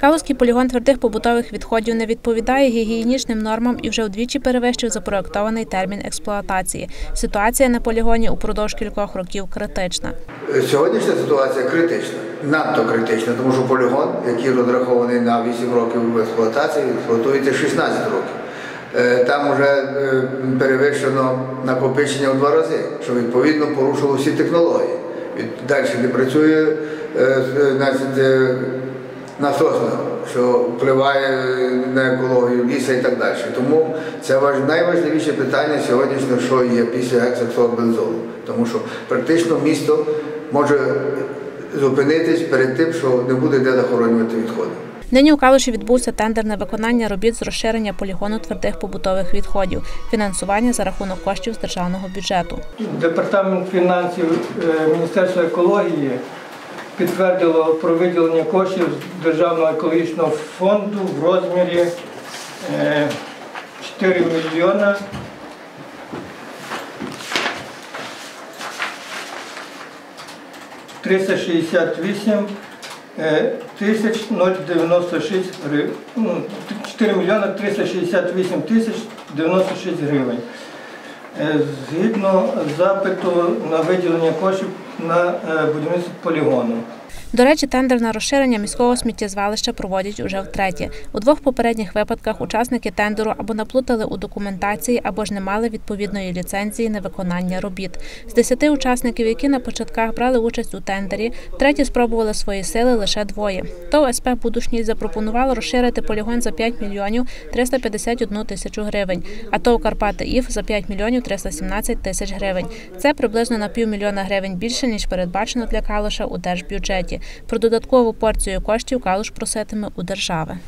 Калузький полігон твердих побутових відходів не відповідає гігієнічним нормам і вже вдвічі перевищив запроектований термін експлуатації. Ситуація на полігоні упродовж кількох років критична. Сьогоднішня ситуація критична, надто критична, тому що полігон, який розрахований на 8 років експлуатації, експлуатується 16 років. Е, Там вже е, перевищено накопичення в два рази, що відповідно порушило всі технології. Далі не працює е, значить, е, насосна, що впливає на екологію ліса і так далі. Тому це важ- найважливіше питання сьогоднішнього, що є після гексаксорбензолу. Тому що практично місто може зупинитись перед тим, що не буде де захоронювати відходи. Нині у Калуші відбувся тендер на виконання робіт з розширення полігону твердих побутових відходів, фінансування за рахунок коштів з державного бюджету. Департамент фінансів е, Міністерства екології підтвердило про виділення коштів з Державного екологічного фонду в розмірі е, 4 мільйона триста шістдесят вісім е, тисяч 096 гривень. Ну, 4 мільйона 368 тисяч 96 гривень. Е, Згідно запиту на виділення коштів на е, будівництво полігону. До речі, тендер на розширення міського сміттєзвалища проводять уже втретє. У двох попередніх випадках учасники тендеру або наплутали у документації, або ж не мали відповідної ліцензії на виконання робіт. З десяти учасників, які на початках брали участь у тендері, треті спробували свої сили лише двоє. ТОВ СП «Будушність» запропонувало розширити полігон за 5 мільйонів 351 тисячу гривень, а ТОВ «Карпати ІФ» за 5 мільйонів 317 тисяч гривень. Це приблизно на півмільйона гривень більше, ніж передбачено для Калуша у держбюджеті. Про додаткову порцію коштів Калуш проситиме у держави.